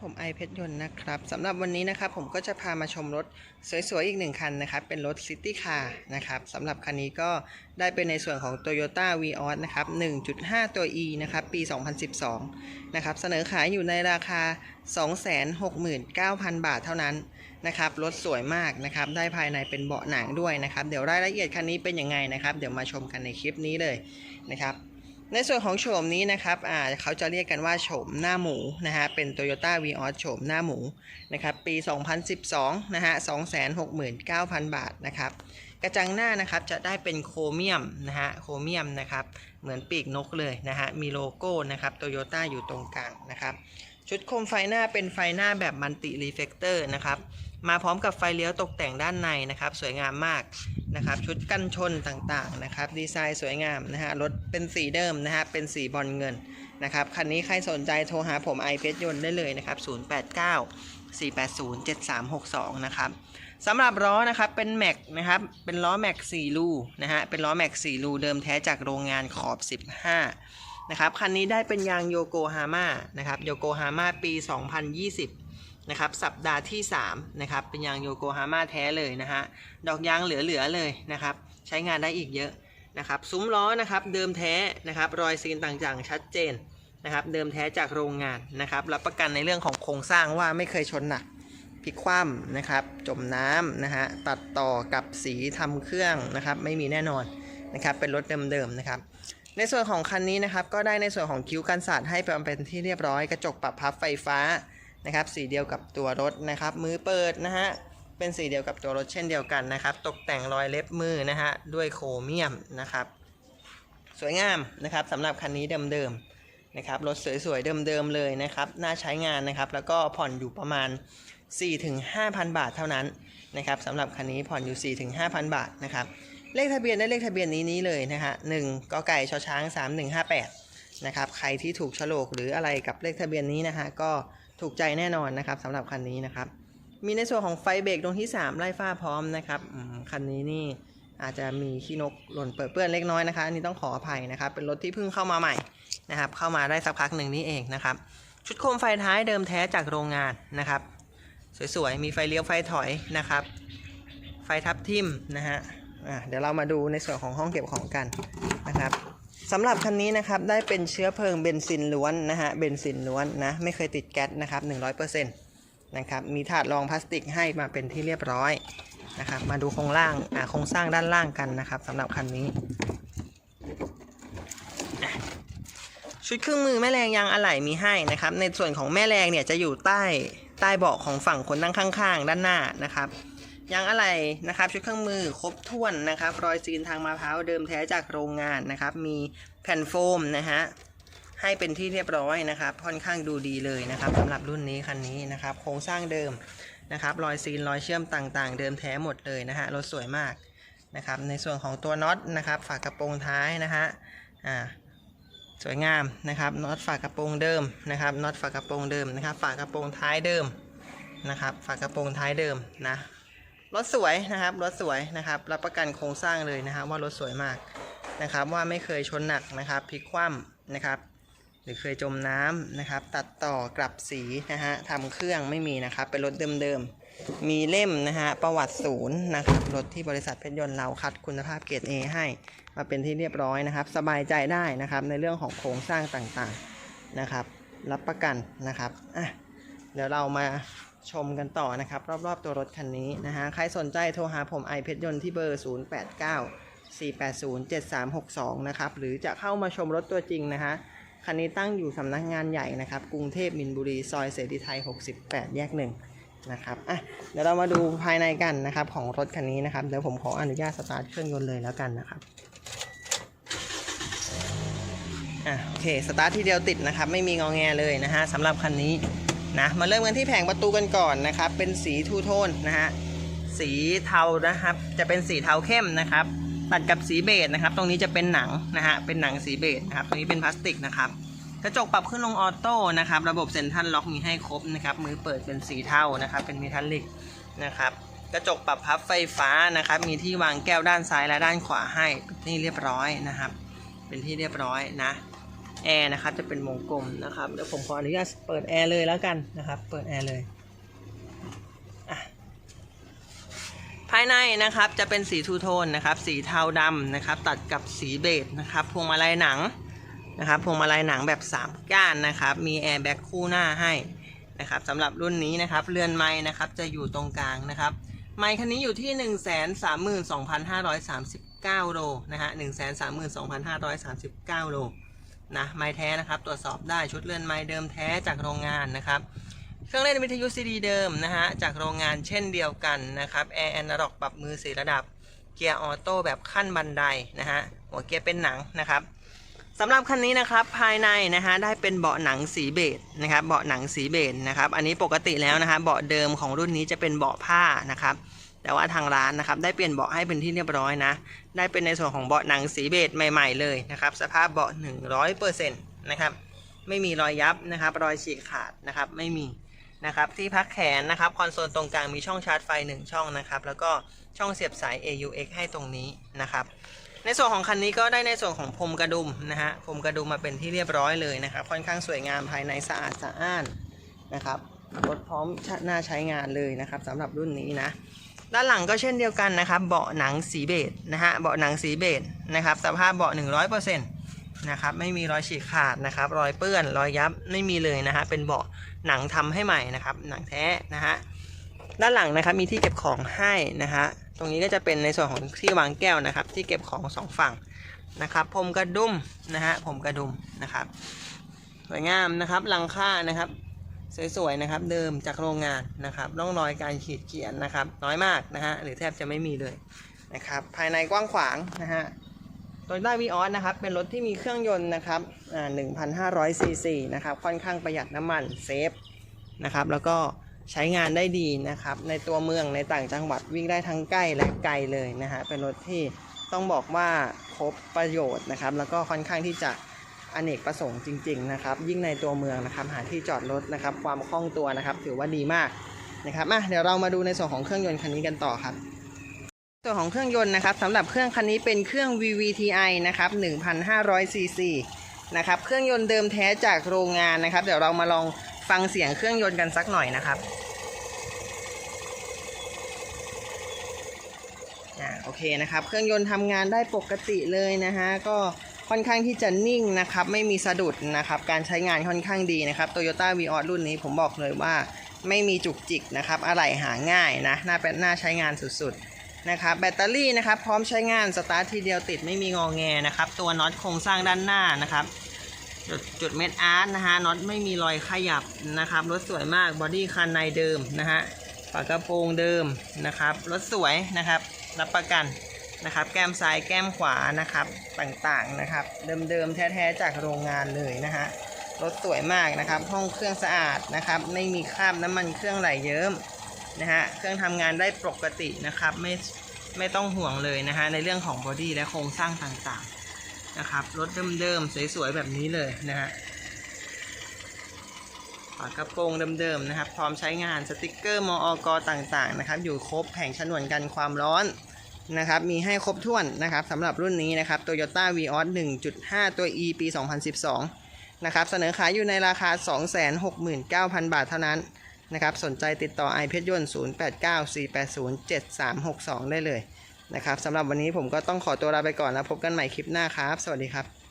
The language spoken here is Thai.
ผมไอเพชรยนต์นะครับสำหรับวันนี้นะครับผมก็จะพามาชมรถสวยๆ อีกหนึ่งคันนะครับ เป็นรถ City Car นะครับสำหรับคันนี้ก็ได้เป็นในส่วนของ Toyota Vios นะครับ 1.5 ตัว E นะครับ ปี 2012 นะครับ เสนอขายอยู่ในราคา 269,000 บาทเท่านั้นนะครับ รถสวยมากนะครับ ได้ภายในเป็นเบาะหนังด้วยนะครับ เดี๋ยวรายละเอียดคันนี้เป็นยังไงนะครับ เดี๋ยวมาชมกันในคลิปนี้เลยนะครับ ในส่วนของโฉมนี้นะครับอ่าเขาจะเรียกกันว่าโฉมหน้าหมูนะฮะ เป็น Toyota Vios โฉมหน้าหมูนะครับ ปี 2012 นะฮะ 269,000 บาทนะครับ กระจังหน้านะครับจะได้เป็นโครเมียมนะฮะ โครเมียมนะครับ เหมือนปีกนกเลยนะฮะ มีโลโก้นะครับ Toyota อยู่ตรงกลางนะครับ ชุดโคมไฟหน้าเป็นไฟหน้าแบบมัลติรีเฟกเตอร์นะครับ มาพร้อมกับไฟเลี้ยวตกแต่งด้านในนะครับ สวยงามมาก นะครับชุดกันชนต่างๆนะครับดีไซน์สวยงามนะฮะรถเป็นสีเดิมนะฮะเป็นสีบอลเงินนะครับคันนี้ใครสนใจโทรหาผมไอเพชรยนต์ได้เลยนะครับ 089 480 7362 นะครับสำหรับล้อนะครับเป็นแม็กนะครับเป็นล้อแม็ก4รูนะฮะเป็นล้อแม็ก4รูเดิมแท้จากโรงงานขอบ 15 นะครับคันนี้ได้เป็นยางโยโกฮาม่านะครับโยโกฮาม่าปี 2020 นะครับสัปดาห์ที่3นะครับเป็นยางโยโกฮาม่าแท้เลยนะฮะดอกยางเหลือๆเลยนะครับใช้งานได้อีกเยอะนะครับซุ้มล้อนะครับเดิมแท้นะครับรอยซีนต่างๆ ชัดเจนนะครับเดิมแท้จากโรงงานนะครับรับประกันในเรื่องของโครงสร้างว่าไม่เคยชนหนักพลิกคว่ำนะครับจมน้ำนะฮะตัดต่อกับสีทำเครื่องนะครับไม่มีแน่นอนนะครับเป็นรถเดิมๆนะครับในส่วนของคันนี้นะครับก็ได้ในส่วนของคิ้วกันสาดให้เป็นที่เรียบร้อยกระจกปรับพับไฟฟ้า นะครับสีเดียวกับตัวรถนะครับมือเปิดนะฮะเป็นสีเดียวกับตัวรถเช่นเดียวกันนะครับ ตกแต่งรอยเล็บมือนะฮะด้วยโครเมียมนะครับ สวยงามนะครับสำหรับคันนี้เดิมๆนะครับรถสวยๆเดิมๆเลยนะครับน่าใช้งานนะครับ แล้วก็ผ่อนอยู่ประมาณ 4-5,000 บาทเท่านั้นนะครับสำหรับคันนี้ผ่อนอยู่ 4-5,000 บาทนะครับเลขทะเบียนได้เลขทะเบียนนี้นี้เลยนะฮะหนึ่งกไก่ชอช้าง 3158 นะครับ ใครที่ถูกฉลกหรืออะไรกับเลขทะเบียนนี้นะฮะก็ถูกใจแน่นอนนะครับสำหรับคันนี้นะครับ มีในส่วนของไฟเบรกดวงที่ 3 ไล่ฟ้าพร้อมนะครับคันนี้นี่อาจจะมีขี้นกหล่นเปื้อนเปื้อนเล็กน้อยนะคะอันนี้ต้องขออภัยนะครับ เป็นรถที่เพิ่งเข้ามาใหม่นะครับ เข้ามาได้สักพักหนึ่งนี่เองนะครับ ชุดโคมไฟท้ายเดิมแท้จากโรงงานนะครับ สวยๆ มีไฟเลี้ยวไฟถอยนะครับ ไฟทับทิมนะฮะะเดี๋ยวเรามาดูในส่วนของห้องเก็บของกันนะครับ สำหรับคันนี้นะครับได้เป็นเชื้อเพลิงเบนซินล้วนนะฮะเบนซินล้วนนะไม่เคยติดแก๊สนะครับ100%นะครับมีถาดรองพลาสติกให้มาเป็นที่เรียบร้อยนะครับมาดูโครงล่างอ่าโครงสร้างด้านล่างกันนะครับสำหรับคันนี้ ชุดเครื่องมือแม่แรงยางอะไหล่มีให้นะครับในส่วนของแม่แรงเนี่ยจะอยู่ใต้ใต้เบาะของฝั่งคนนั่งข้าง ๆ ด้านหน้านะครับ ยางอะไหล่นะครับ ชุดเครื่องมือครบถ้วนนะครับ รอยซีนทางมะพร้าวเดิมแท้จากโรงงานนะครับ มีแผ่นโฟมนะฮะให้เป็นที่เรียบร้อยนะครับ ค่อนข้างดูดีเลยนะครับสำหรับรุ่นนี้คันนี้นะครับ โครงสร้างเดิมนะครับ รอยซีนรอยเชื่อมต่างๆ เดิมแท้หมดเลยนะฮะรถสวยมากนะครับ ในส่วนของตัวน็อตนะครับ ฝากระโปรงท้ายนะฮะอ่าสวยงามนะครับน็อตฝากระโปรงเดิมนะครับน็อตฝากระโปรงเดิมนะครับ ฝากระโปรงท้ายเดิมนะครับ ฝากระโปรงท้ายเดิมนะ รถสวยนะครับรถสวยนะครับ รับประกันโครงสร้างเลยนะครับ ว่ารถสวยมากนะครับ ว่าไม่เคยชนหนักนะครับพลิกคว่ำนะครับ หรือเคยจมน้ำนะครับ ตัดต่อกลับสีนะฮะทำเครื่องไม่มีนะครับ เป็นรถเดิมๆ มีเล่มนะฮะประวัติศูนย์นะครับ รถที่บริษัทเพชรยนต์เราคัดคุณภาพเกรด A ให้มาเป็นที่เรียบร้อยนะครับ สบายใจได้นะครับในเรื่องของโครงสร้างต่างๆนะครับ รับประกันนะครับอะเดี๋ยวเรามา ชมกันต่อนะครับ รอบๆตัวรถคันนี้นะฮะใครสนใจโทรหาผมไอเพชรยนต์ที่เบอร์ 089 480 7362 นะครับ หรือจะเข้ามาชมรถตัวจริงนะฮะคันนี้ตั้งอยู่สำนักงานใหญ่นะครับ กรุงเทพมินบุรี ซอยเสรีไทย 68 แยกหนึ่งนะครับอะเดี๋ยวเรามาดูภายในกันนะครับของรถคันนี้นะครับ เดี๋ยวผมขออนุญาตสตาร์ทเครื่องยนต์เลยแล้วกันนะครับอะโอเค สตาร์ททีเดียวติดนะครับ ไม่มีงอแงเลยนะฮะสำหรับคันนี้ นะมาเริ่มกันที่แผงประตูกันก่อนนะครับ เป็นสีทูโทนนะฮะสีเทานะครับ จะเป็นสีเทาเข้มนะครับ ตัดกับสีเบจนะครับ ตรงนี้จะเป็นหนังนะฮะเป็นหนังสีเบจนะครับ ตรงนี้เป็นพลาสติกนะครับกระจกปรับขึ้นลงออโต้นะครับ ระบบเซ็นทรัลล็อกมีให้ครบนะครับ มือเปิดเป็นสีเทานะครับ เป็นเมทัลลิกนะครับ กระจกปรับพับไฟฟ้านะครับ มีที่วางแก้วด้านซ้ายและด้านขวาให้นที่เรียบร้อยนะครับ เป็นที่เรียบร้อยนะ แอร์นะครับจะเป็นวงกลมนะครับเดี๋ยวผมขออนุญาตเปิดแอร์เลยแล้วกันนะครับ เปิดแอร์เลยอะภายในนะครับจะเป็นสีทูโทนนะครับ สีเทาดำนะครับ ตัดกับสีเบจนะครับพวงมาลัยหนังนะครับพวงมาลัยหนังแบบ 3 ก้านนะครับ มีแอร์แบ็กคู่หน้าให้นะครับสำหรับรุ่นนี้นะครับเรือนไม้นะครับจะอยู่ตรงกลางนะครับไมค์คันนี้อยู่ที่ 1 3 2 5 3 9 โลนะฮะ1 3 2 5 3 9 โล นะไมค์แท้นะครับ ตรวจสอบได้ชุดเรือนไม้เดิมแท้จากโรงงานนะครับ เครื่องเล่นวิทยุซีดีเดิมนะฮะจากโรงงานเช่นเดียวกันนะครับแอร์แอนนาล็อกปรับมือสีระดับ เกียร์ออโต้แบบขั้นบันไดนะฮะหัวเกียร์เป็นหนังนะครับสำหรับคันนี้นะครับภายในนะฮะได้เป็นเบาะหนังสีเบจนะครับเบาะหนังสีเบจนะครับ อันนี้ปกติแล้วนะฮะเบาะเดิมของรุ่นนี้จะเป็นเบาะผ้านะครับ แต่ว่าทางร้านนะครับได้เปลี่ยนเบาะให้เป็นที่เรียบร้อยนะ ได้เป็นในส่วนของเบาะหนังสีเบจใหม่ ๆ เลยนะครับสภาพเบาะ 100%นะครับไม่มีรอยยับนะครับรอยฉีกขาดนะครับไม่มีนะครับที่พักแขนนะครับคอนโซลตรงกลางมีช่องชาร์จไฟ 1 ช่องนะครับแล้วก็ช่องเสียบสาย AUX ให้ตรงนี้นะครับในส่วนของคันนี้ก็ได้ในส่วนของพรมกระดุมนะฮะพรมกระดุมมาเป็นที่เรียบร้อยเลยนะครับค่อนข้างสวยงามภายในสะอาดสะอ้านนะครับรถพร้อมหน้าใช้งานเลยนะครับสำหรับรุ่นนี้นะ ด้านหลังก็เช่นเดียวกันนะครับ เบาะหนังสีเบจนะฮะเบาะหนังสีเบจนะครับสภาพเบาะ100%นะครับไม่มีรอยฉีกขาดนะครับ รอยเปื้อนรอยยับไม่มีเลยนะฮะเป็นเบาะหนังทำให้ใหม่นะครับ หนังแท้นะฮะด้านหลังนะครับมีที่เก็บของให้นะฮะตรงนี้ก็จะเป็นในส่วนของที่วางแก้วนะครับ ที่เก็บของสองฝั่งนะครับพรมกระดุมนะฮะผมกระดุมนะครับสวยงามนะครับหลังคานะครับ สวยๆนะครับ เดิมจากโรงงานนะครับร่องรอยการขีดเขียนนะครับ น้อยมากนะฮะหรือแทบจะไม่มีเลยนะครับภายในกว้างขวางนะฮะโตโยต้าวีออสนะครับเป็นรถที่มีเครื่องยนต์นะครับอ่า1,500ซีซีนะครับค่อนข้างประหยัดน้ำมันเซฟนะครับแล้วก็ใช้งานได้ดีนะครับ ในตัวเมืองในต่างจังหวัดวิ่งได้ทั้งใกล้และไกลเลยนะฮะเป็นรถที่ต้องบอกว่าครบประโยชน์นะครับ แล้วก็ค่อนข้างที่จะ อเนกประสงค์จริงๆนะครับยิ่งในตัวเมืองนะครับหาที่จอดรถนะครับความคล่องตัวนะครับถือว่าดีมากนะครับมาเดี๋ยวเรามาดูในส่วนของเครื่องยนต์คันนี้กันต่อครับส่วนของเครื่องยนต์นะครับสำหรับเครื่องคันนี้เป็นเครื่อง VVTi นะครับ1,500 cc นะครับเครื่องยนต์เดิมแท้จากโรงงานนะครับ เดี๋ยวเรามาลองฟังเสียงเครื่องยนต์กันสักหน่อยนะครับอ่าโอเคนะครับ เครื่องยนต์ทำงานได้ปกติเลยนะฮะก็ ค่อนข้างที่จะนิ่งนะครับ ไม่มีสะดุดนะครับ การใช้งานค่อนข้างดีนะครับ Toyota v ีออรุ่นนี้ผมบอกเลยว่าไม่มีจุกจิกนะครับ อะไหล่หาง่ายนะน่าเป็นน่าใช้งานสุดๆนะครับแบตเตอรี่นะครับ พร้อมใช้งานสตาร์ททีเดียวติดไม่มีงอแงนะครับ ตัวน็อตโครงสร้างด้านหน้านะครับ จุดจุดเม็ดอาร์ตนะฮะน็อตไม่มีรอยขยับนะครับรถสวยมากบอดี้คันในเดิมนะฮะฝากระโปรงเดิมนะครับรถสวยนะครับ รับประกัน นะครับ แก้มซ้ายแก้มขวานะครับต่างๆนะครับ เดิมๆแท้ๆจากโรงงานเลยนะฮะรถสวยมากนะครับ ห้องเครื่องสะอาดนะครับ ไม่มีคราบน้ำมันเครื่องไหลเยิ้มนะฮะเครื่องทำงานได้ปกตินะครับไม่ไม่ต้องห่วงเลยนะฮะในเรื่องของบอดี้และโครงสร้างต่างๆนะครับรถเดิมๆสวยๆแบบนี้เลยนะฮะฝากระโปรงเดิมๆนะครับ พร้อมใช้งานสติกเกอร์มอกต่างๆนะครับ อยู่ครบแผงฉนวนกันความร้อน นะครับ มีให้ครบถ้วนนะครับสำหรับรุ่นนี้นะครับ Toyota Vios 1.5 ตัว E ปี 2012 นะครับ เสนอขายอยู่ในราคา 269,000 บาทเท่านั้นนะครับ สนใจติดต่อไอเพชรยนต์0894807362 ได้เลยนะครับสำหรับวันนี้ผมก็ต้องขอตัวลาไปก่อนแล้วพบกันใหม่คลิปหน้าครับ สวัสดีครับ